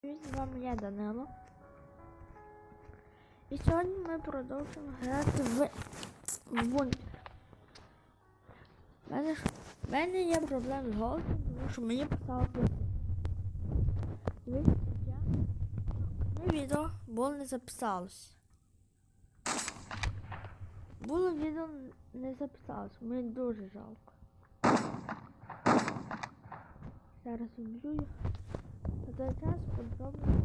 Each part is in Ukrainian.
Привіт, з вами я Данило. І сьогодні ми продовжуємо грати в Бункер. У мене, є проблеми з голосом, тому що мені писало писати. Дивіться, я моє відео було не записалось. Було відео не записалось, мені дуже жалко. Зараз вб'ю їх. Час подробно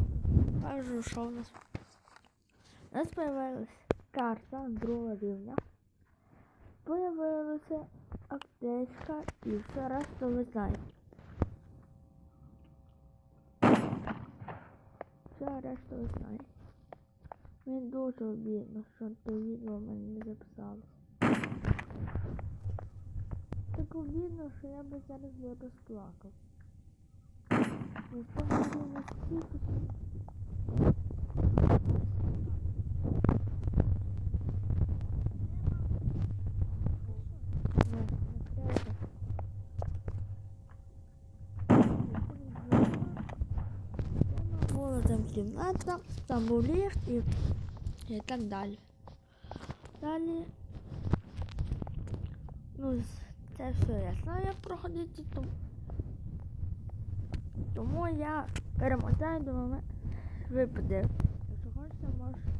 покажу, що у нас. У нас появилась карта другого рівня. Появилася аптечка і все решта ви знаєте. Все решта ви знаєте. Мені дуже обідно, що то відео в мене не записалось. Так обідно, що я би зараз би розплакав. Там кімната, там був ліфт і, і так далі. Далі. Ну, це все я знаю, як проходити, тому, тому я перемотаю до моменту. Ви подивитесь. Якщо хочете, можете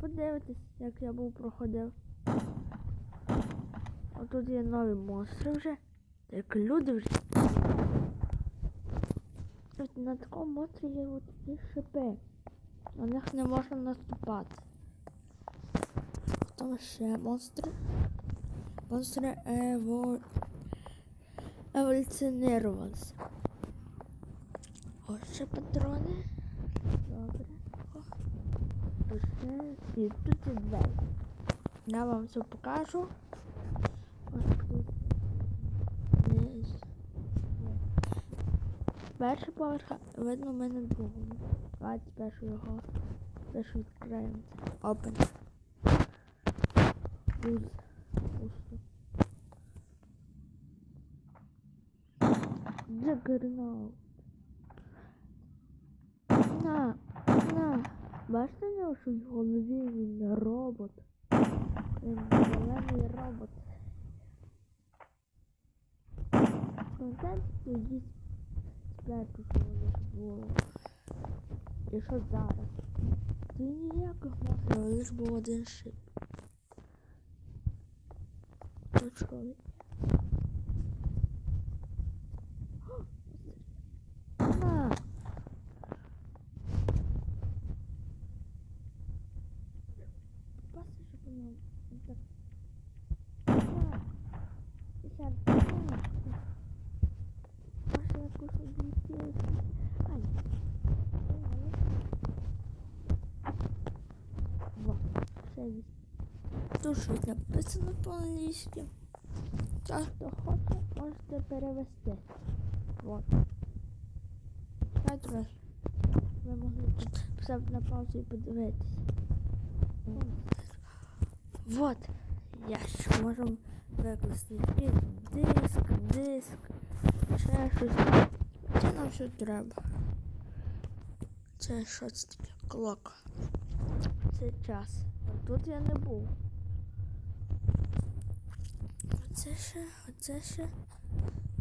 подивитись, як я був проходив. А тут є нові монстри вже. Як люди вже. От на такому монстрі є от ці шипи. На них не можна наступати. Там ще монстри. Монстри ево... еволюціонувалися. Ось ще патрони. Добре. І тут є двері. Я вам все покажу. Ось тут. Перший поверх видно ми на другому. Давайте першу його. Першу відкриємо. Open. Use. Пусто. Джагернаут. На, на. Бачите в нього, що в голові він робот. Він зелений робот. Пам'ятаєте, тоді спершу, воно було. І що зараз? Ти ніяких можна, лиш був один шип. Тут що? є? О, На! Паси, щоб воно так. На! І ще на! Маша, я кушаю дві Ай. Во, ще є. Щось написано по-англійськи. Хто хоче, можете перевести. Вот. П'ять раз. Ви могли поставити на паузу і подивитись. Вот. Ящик можемо викласти. І диск, диск. Ще щось. Це нам все треба. Це що це таке? Клок. Це час. А тут я не був. Оце ще, оце ще.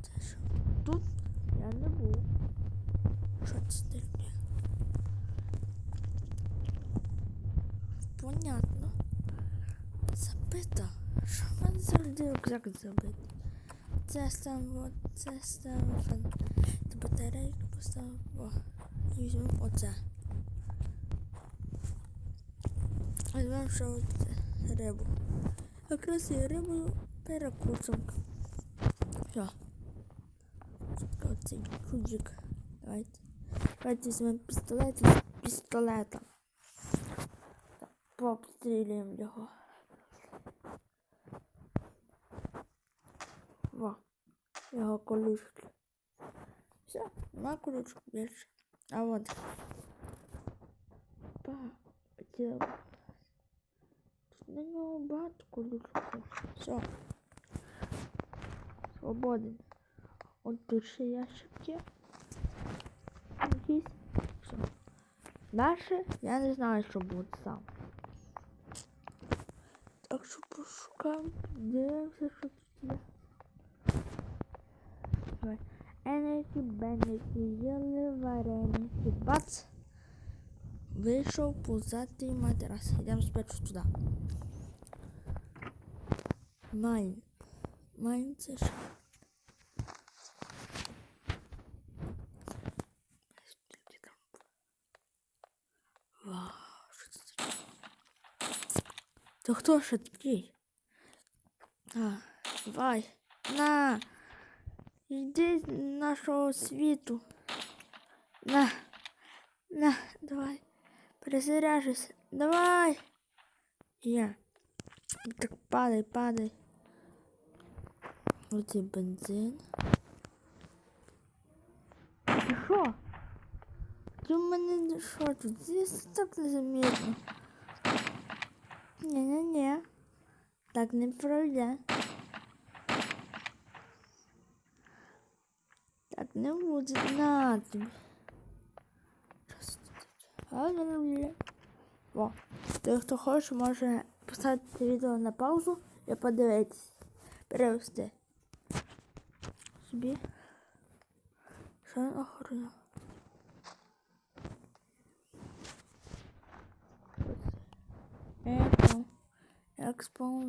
Це ще. Тут я не був. Що це таке? Понятно. Забито. Що в мене завжди рюкзак забитий? Це сам, це фан. Ти батарейку поставив. О, і візьмемо оце. Візьмемо ще оце рибу. Якраз і рибу перекусимо. Все. Оцей чуджик. Давайте. Давайте візьмемо пістолет із пістолета. Пообстрілюємо його. Во. Його колючки. Все, нема колючок більше. А от. Па. Оце. На нього багато колючок. Все. Свободен. От тут ще ящик є. Дальше я не знаю, що буде сам. Так що пошукаємо, дивимося, що тут є. Енекі, бенекі, їли вареники. Бац! Вийшов пузатий матрас. Йдемо спершу туди. Майн. Що? Вау, що це таке? То хто такий? А, давай, на, йди з нашого. На, на, давай, перезаряжайся, давай. Я. Так падай, падай. Оце бензин. І що? Ти в мене що тут? Здесь так незаметно. Не-не-не. Так не пройде. Так не буде. На тобі. Що це тут? А, не люблю. О, той, хто хоче, може поставити відео на паузу і подивитися. Перевести. Собі. Що він охороняв? Еко. Експо.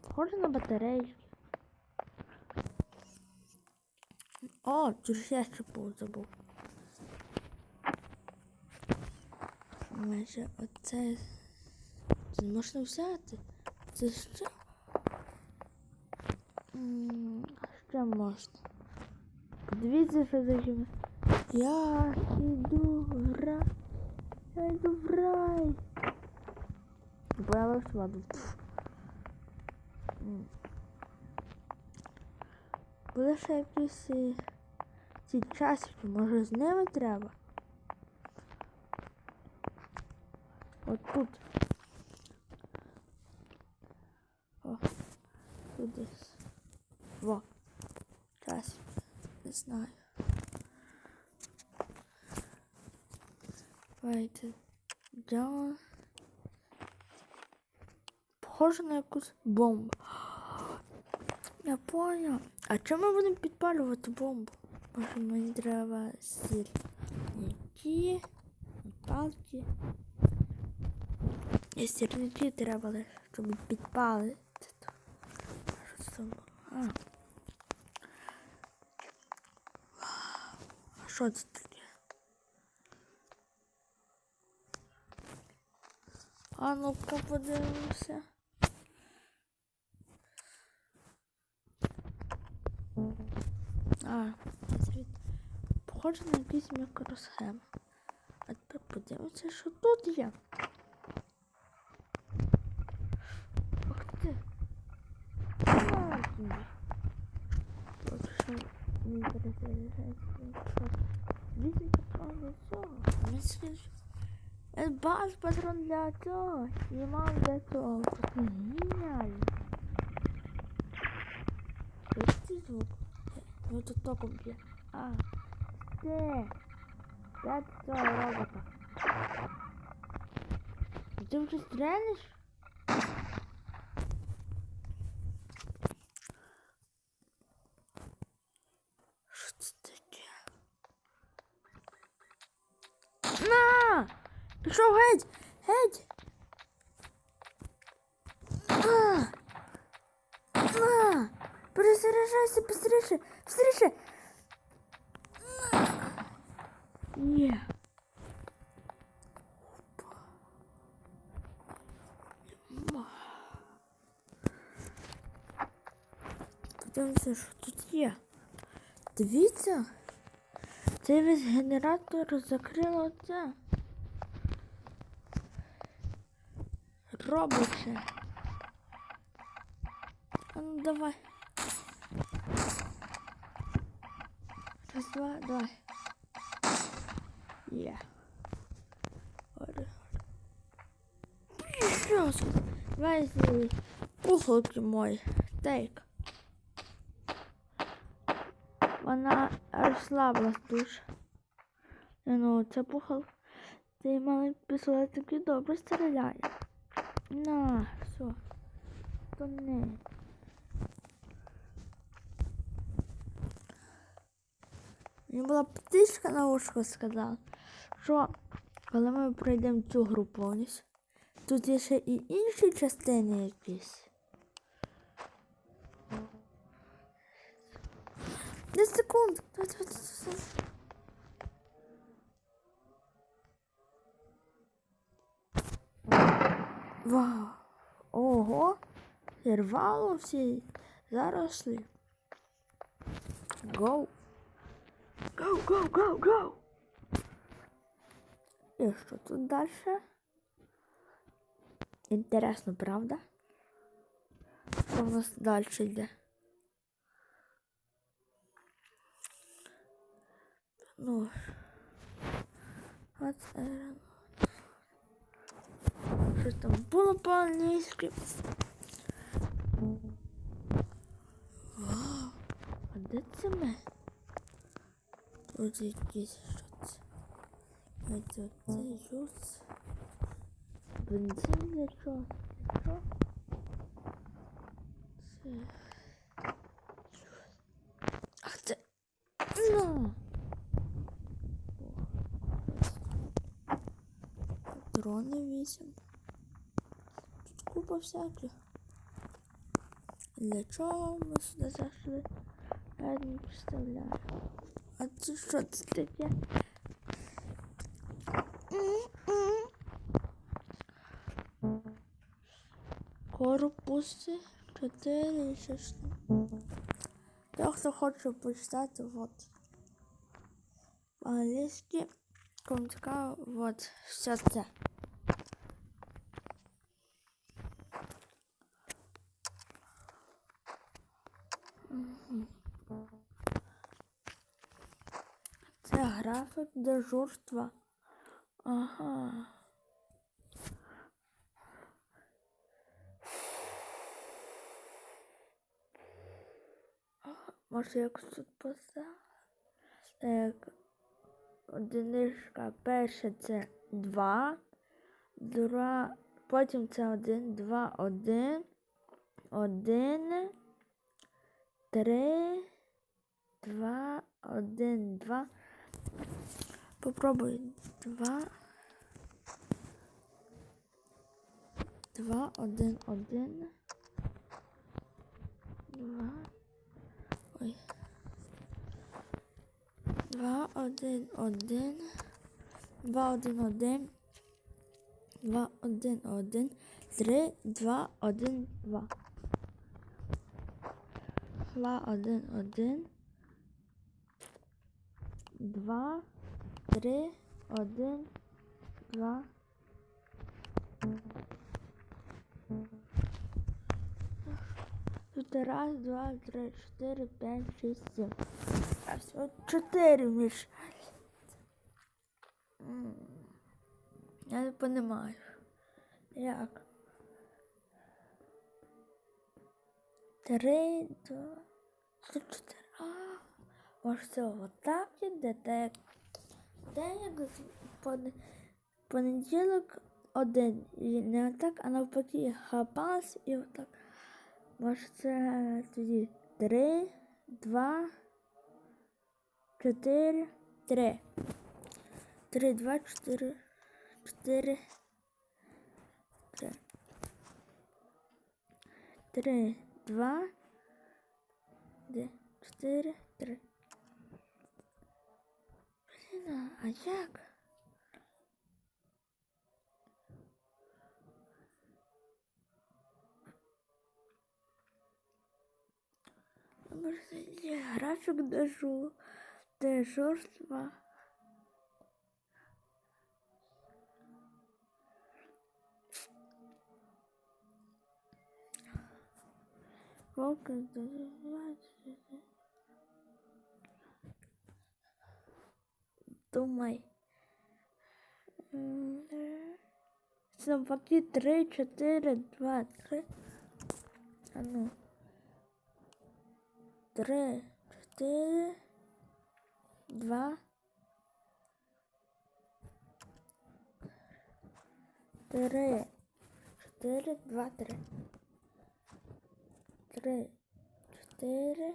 Похоже на батарейки. О, ж я ще був забув. Майже оце. Це можна взяти. Це що? Що можна? Подивіться, що таке. Я йду в рай. Я йду в рай. Появився ладно. Буде ще якісь е, ці часики, може з ними треба? От тут. О, тут десь. Во. Часик. Не знаю. Давайте. Да. Похоже на якусь бомбу. Я понял. А чому ми будемо підпалювати бомбу? Може мені треба сірники, палки. І сірники треба щоб підпалити. А. що це? А ну-ка подивимося. А, звід. Похоже на якісь мікросхеми. А тепер подивимося, що тут є. Ух ти. На тобі. От що мені перезаряджається. Вісім патрон для цього. Баз патрон для цього. І мам для цього. Геніально. Який звук? Ну тут током б'є. А. Де? Де цього робота? Ти вже стрелиш? Що це таке? На! Пішов геть! Геть! А! На! Быстріше! Є. Опа. Ма. Подивимося, що тут є. Дивіться. Цей весь генератор закрило це. Робоче. А ну давай. Раз, два, давай. Є. Давай зі кухолки мой. Тейк. Вона розслабилась дуже. Ну, це пухал. Цей малий пістолет такий добре стріляє. На, все. То Мені була птичка на ушко сказала, що коли ми пройдемо цю гру повністю, тут є ще і інші частини якісь. 10 секунд. Вау! Ого! Зірвало всі зарослі. Гоу! Гоу, гоу, гоу, гоу! І що тут далі? Інтересно, правда? Що в нас далі йде? Ну, от е, Щось там було по-англійськи. Вау, Якісь що це? Ось це юз. Бензин для чого? Це... Ах це... На! Дрони. Тут купа всяких. Для чого ми сюди зайшли? Я не представляю. А це що це таке? Корпуси 4 і 6. Та хто хоче почитати, вот. По-англійськи, вот, все це. Графік дежурства. Ага. Ага, Може якось тут поставити? Так. Одиничка перше це два. Друга, потім це один, два, один, один, три, два, один, два. Попробуй два. Два, один, один. Два. Ой. Два, один, один. Два, один, один. Два, один, один. Три, два, один, два. Два, один, один. Два, три, один, два. Тут раз, два, три, чотири, п'ять, шість, сім. А все чотири між. Я не понимаю. Як? Три, два, чотири. А, може це отак іде, так? Пон- понеділок один. Не отак, а навпаки хапалась і отак. Може це тоді три, два, чотири, три. Три, два, чотири, чотири, три. Три, два, чотири, три. Блін, а як? Може, це є графік дежу, дежурства. Сколько доживати? думай. Собаки три, чотири, два, три. А ну. Три, чотири, два. Три, чотири, два, три. Три, чотири.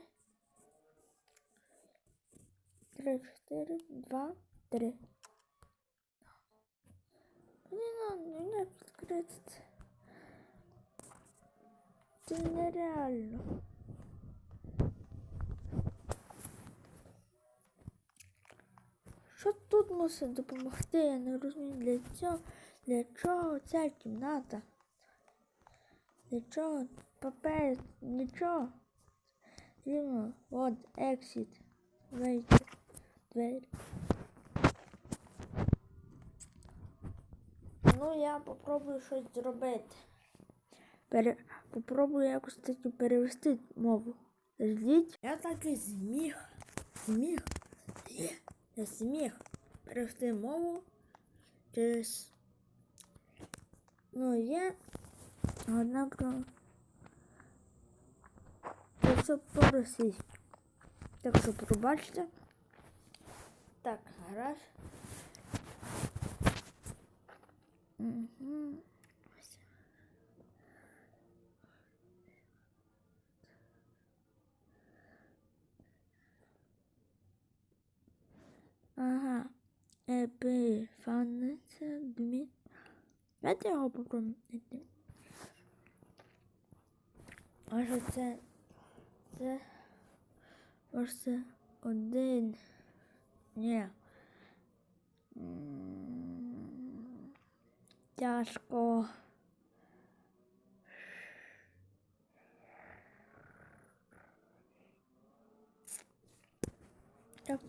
Три, чотири, два три. Мені надо не це. Це нереально. Що тут мусить допомогти? Я не розумію для цього. Для чого ця кімната? Для чого? Папер, нічого. Рівно, от, exit. Вийти. Двері. Ну, я попробую щось зробити. Пере... Попробую якось таки перевести мову. Ждіть. Я так і зміг. Зміг. Я зміг перевести мову через. Ну, є. Одна про. Це все по-російськи. Так що пробачте. Так, гараж. Угу. Ага. Епіфаниться Дмит. Давайте його попробуємо знайти. Що це? Це. Ось це один. Ні. Тяжко.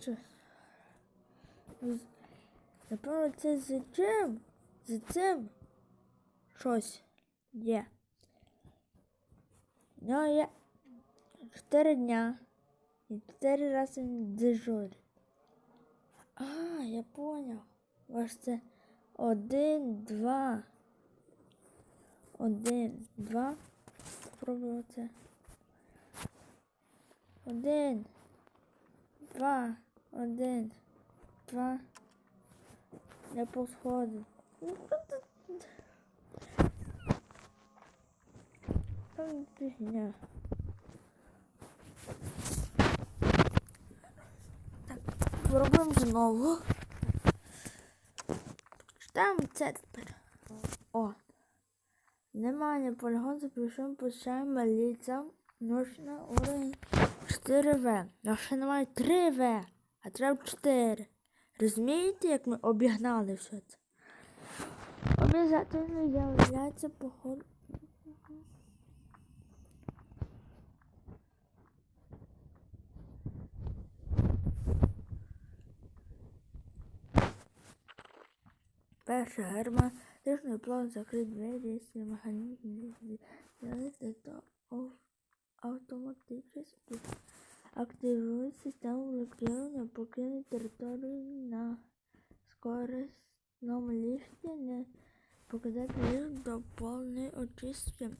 Це? З- Напевно, це за чим? За цим щось є. Ну, я чотири дня і чотири рази дежурить. А, я поняв. Ось це один, два. Один, два. Спробую це. Один, два, один, два. Не посходить. Там фігня. Так, пробуємо знову. Читаємо це тепер. О. Немає полігон, запишемо, почаємо ліця. Ножна уровень 4В. А ще немає 3В, а треба 4. Розумієте, як ми обігнали все це? Обязательно являється поход. Перше герметичний план закрить двері, якщо механізм з'явиться, то автоматично активує систему блокування, покине територію на скоростному ліфті, не покидати ліфт до повної очистки.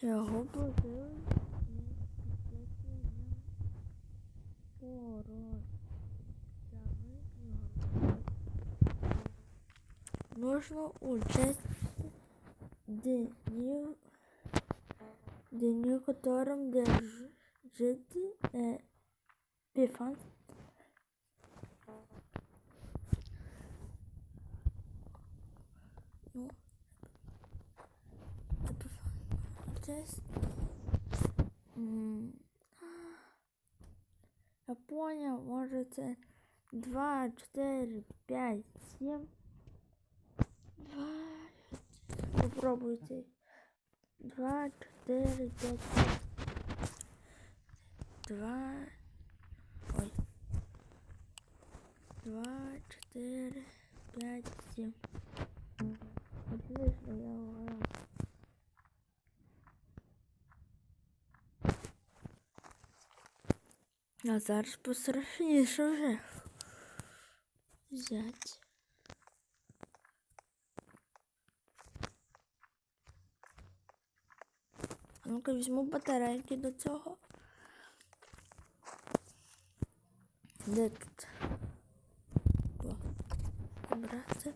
Його платили порог. Нужно учесть дню, дню которым держит э, Пифан. Учесть. М, Я понял, может це 2, 4, 5, 7. Два. Попробуйте. Два, четыре, пять. шесть. Два. Ой. Два, четыре, пять, семь. Отлично, я угадал. А зараз пострашніше вже. Взять. А Ну-ка візьму батарейки до цього. Де тут? О, брати.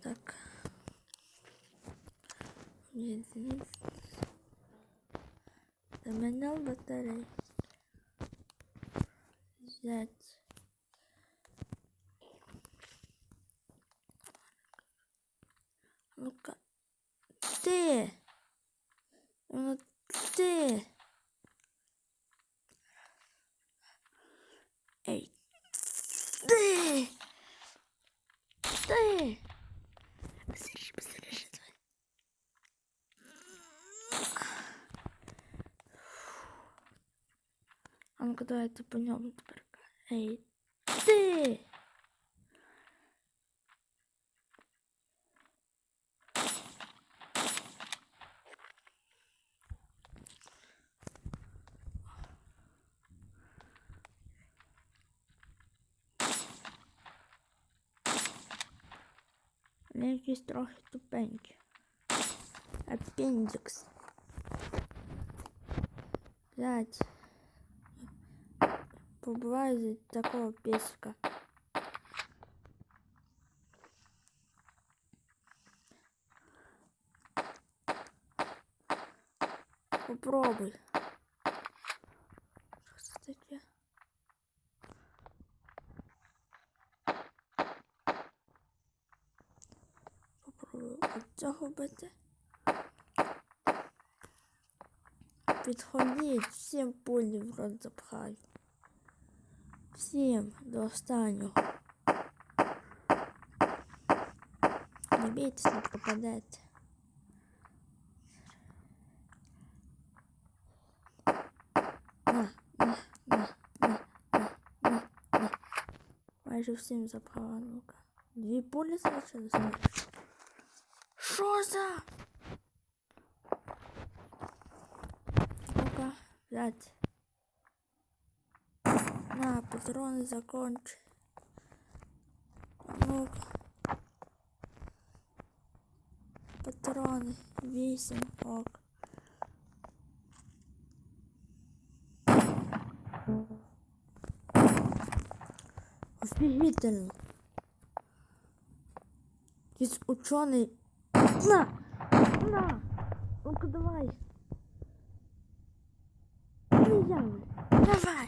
Так. Візьміть. Заміняв батарею. Взять. Ну-ка. Ти! Ну! Ей! Ти! Ти! Быстрее, быстрее, давай. А ну-ка давайте по ньому тепер. Ей! Ти! Вони якісь трохи тупенькі. Аппендикс. Блять. Побываю за такого песика. Попробуй. Це таке? Попробую от цього бити. Підходіть, всім пулі в рот запхаю. Всім до останнього. Не бійтесь, не пропадете. На, на, на, на, на, на, на. Майже всім запхала, ну-ка. Дві пулі залишилися. Що за? Ну-ка, блядь. На, патроны закончи. А Ну-ка. Патроны. Вісім. Ок. Офигительно. Есть ученый. На! На! Ну-ка давай. Ну, я. Давай.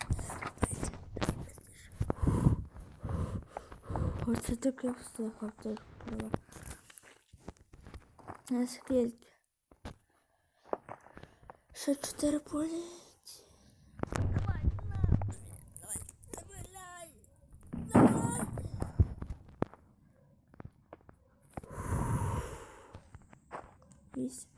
Оце таке все аптечку була. Наскільки? Ще чотири поліції. Давай, на. Давай, давай, давай. Вісім.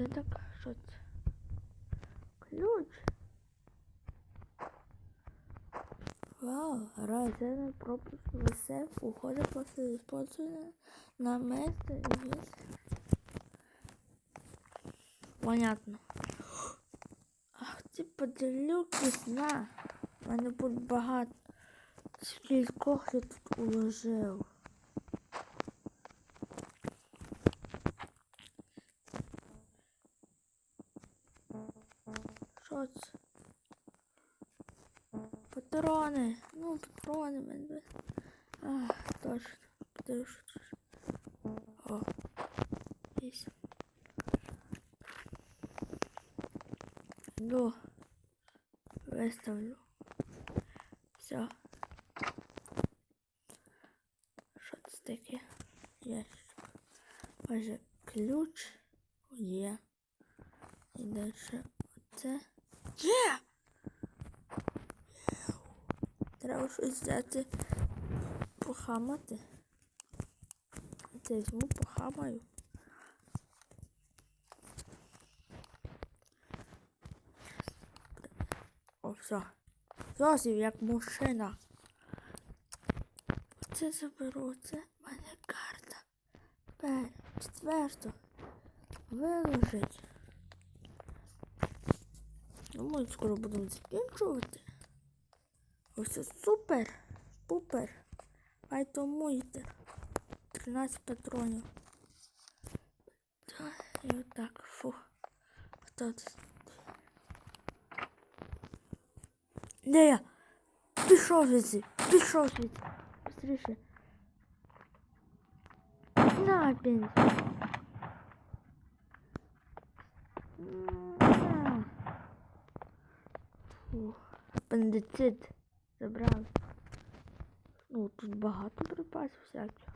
Це так, що це? Ключ. Разный пропуск в сейф уходит после использования на место вес. Понятно. Ах ти поделюки сна. У мене буде багато. Скількох я тут уложив. Що це? Патрони. Ну, патрони мене. А, точно. Точно. О. Есть. Ну. Виставлю. Все. Що це таке? Ящик. Може ключ є. І далі оце. Є! Треба щось взяти похамати. Це візьму, похамаю. О, все. Зовсім як мужчина. Це заберу, це в мене карта. Тепер четверту. Виложить. Думаю, скоро будемо закінчувати. Це супер. Пупер. Файтомуйтер. 13 патронів. І отак, фу. Хто це? Де я? Пішов звідси, пішов звідси. Быстріше. На. На. Фу. Апендицит забрали. Ну, тут багато припасів всяких.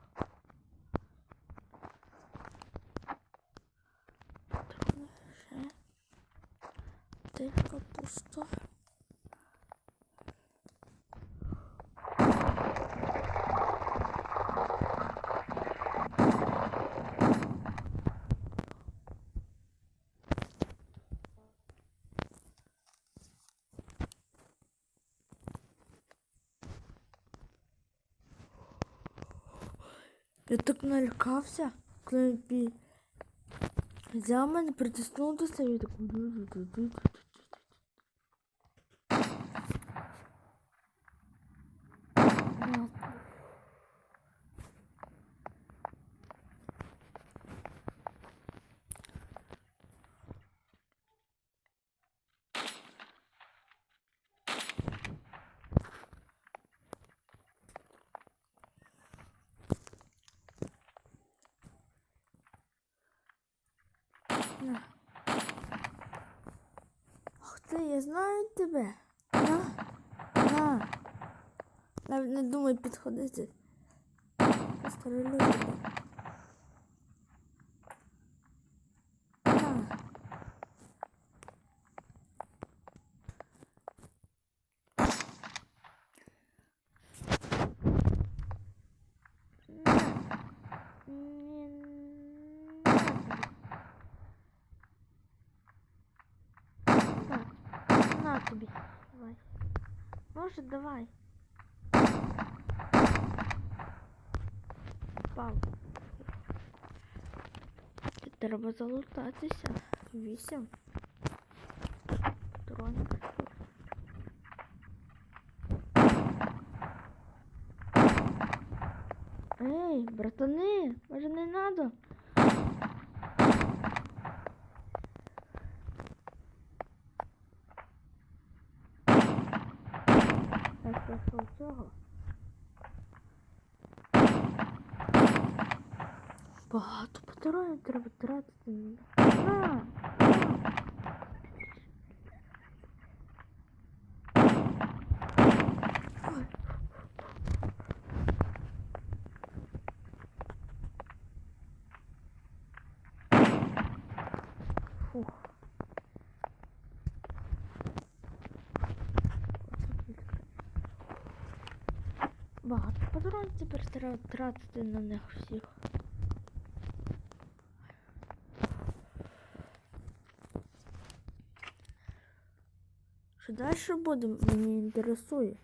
Патрони ще. Тилька пусто. Я так налякався, коли він взяв мене, притиснув до себе і так. На. На. Ах ти, я знаю тебе. На. На. Навіть не думай підходити. Пострелю тебе. На. На. Ні, на тобі. На, на тобі. Давай. Може, давай. Пав. Треба залутатися. Вісім. Патронів. Ей, братани, може не надо? Я спрашивав цього. Багато патронів треба тратити. Фух. Багато патронів тепер треба тратити на них всіх. Що далі буде, мені інтересує.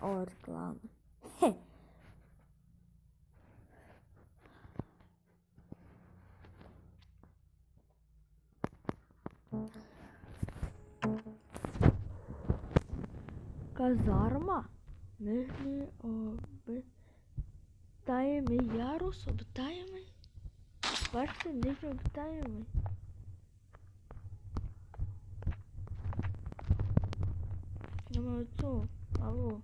О, реклама. Хе. Казарма. Нижній обитаємий ярус, обитаємий. Бачите, нижній обитаємий. Думаю, цю, алло.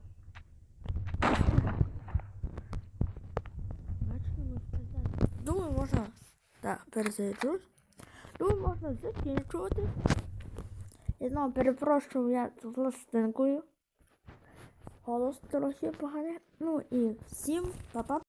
Бачите, ми сказали. Думаю, можна. Так, перезайдуть. Думаю, можна закінчувати. Я знову перепрошую, я з властинкою. Голос трохи поганий. Ну і всім па-па.